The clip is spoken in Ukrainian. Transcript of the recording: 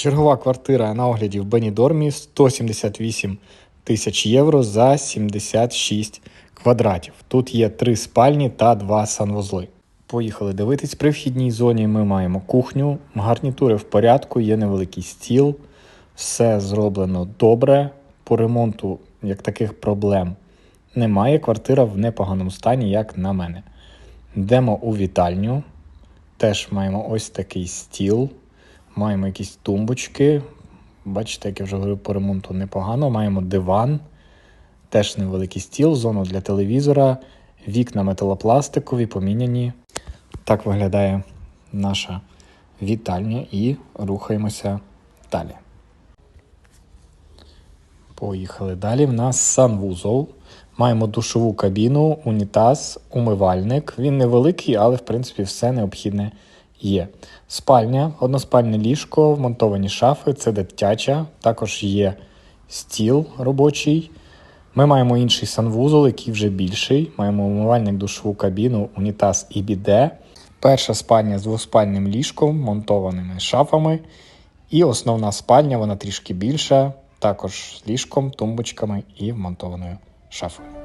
Чергова квартира на огляді в Бенідормі 178 тисяч євро за 76 квадратів. Тут є три спальні та два санвузли. Поїхали дивитись. При вхідній зоні ми маємо кухню, гарнітури в порядку, є невеликий стіл, все зроблено добре. По ремонту як таких проблем немає. Квартира в непоганому стані, як на мене. Йдемо у вітальню. Теж маємо ось такий стіл, маємо якісь тумбочки. Бачите, як я вже говорив, по ремонту непогано. Маємо диван, теж невеликий стіл, зону для телевізора, вікна металопластикові, поміняні. Так виглядає наша вітальня і рухаємося далі. Поїхали далі. В нас санвузол. Маємо душову кабіну, унітаз, умивальник. Він невеликий, але в принципі все необхідне є. Спальня, односпальне ліжко, вмонтовані шафи, це дитяча. Також є стіл робочий. Ми маємо інший санвузол, який вже більший. Маємо умивальник, душову кабіну, унітаз і біде. Перша спальня з двоспальним ліжком, монтованими шафами. І основна спальня, вона трішки більша, також з ліжком, тумбочками і вмонтованою шафою.